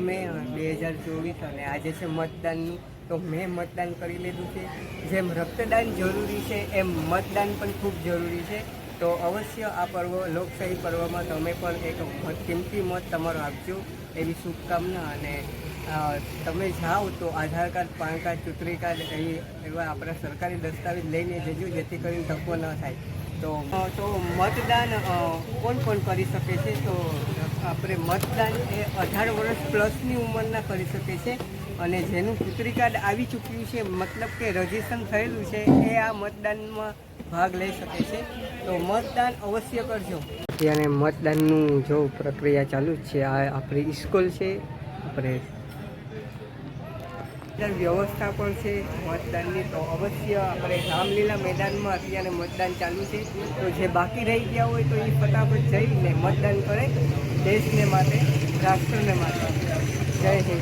મે બે હજાર ચોવીસ અને આજે છે મતદાનનું. તો મેં મતદાન કરી લીધું છે. જેમ રક્તદાન જરૂરી છે, એમ મતદાન પણ ખૂબ જરૂરી છે. તો અવશ્ય આ પર્વ, લોકશાહી પર્વમાં તમે પણ એક મત- કિંમતી મત તમારો આપજો. એવી શુભકામના અને તમે જાઓ તો આધાર કાર્ડ, પાન કાર્ડ, ચૂંટણી કાર્ડ, એવી, એવા આપણા સરકારી દસ્તાવેજ લઈને જજો, જેથી કરીને ધક્કો ન થાય. તો તો મતદાન કોણ કોણ કરી શકે છે? તો આપણે મતદાન એ અઢાર વર્ષ પ્લસની ઉંમરના કરી શકે છે. અને જેનું ચૂંટણી કાર્ડ આવી ચૂક્યું છે, મતલબ કે રજીસ્ટ્રેશન થયેલું છે, એ આ મતદાનમાં ભાગ લઈ શકે છે. તો મતદાન અવશ્ય કરજો. અત્યારે મતદાનનું જો પ્રક્રિયા ચાલુ જ છે, આ આપણી સ્કૂલ છે, આપણે વ્યવસ્થા પણ છે. મતદાનની તો અવશ્ય આપણે રામલીલા મેદાનમાં અત્યારે મતદાન ચાલુ છે. તો જે બાકી રહી ગયા હોય તો એ ફટાફટ જઈને મતદાન કરે. દેશને માટે, રાષ્ટ્રને માટે. જય હિન્દ.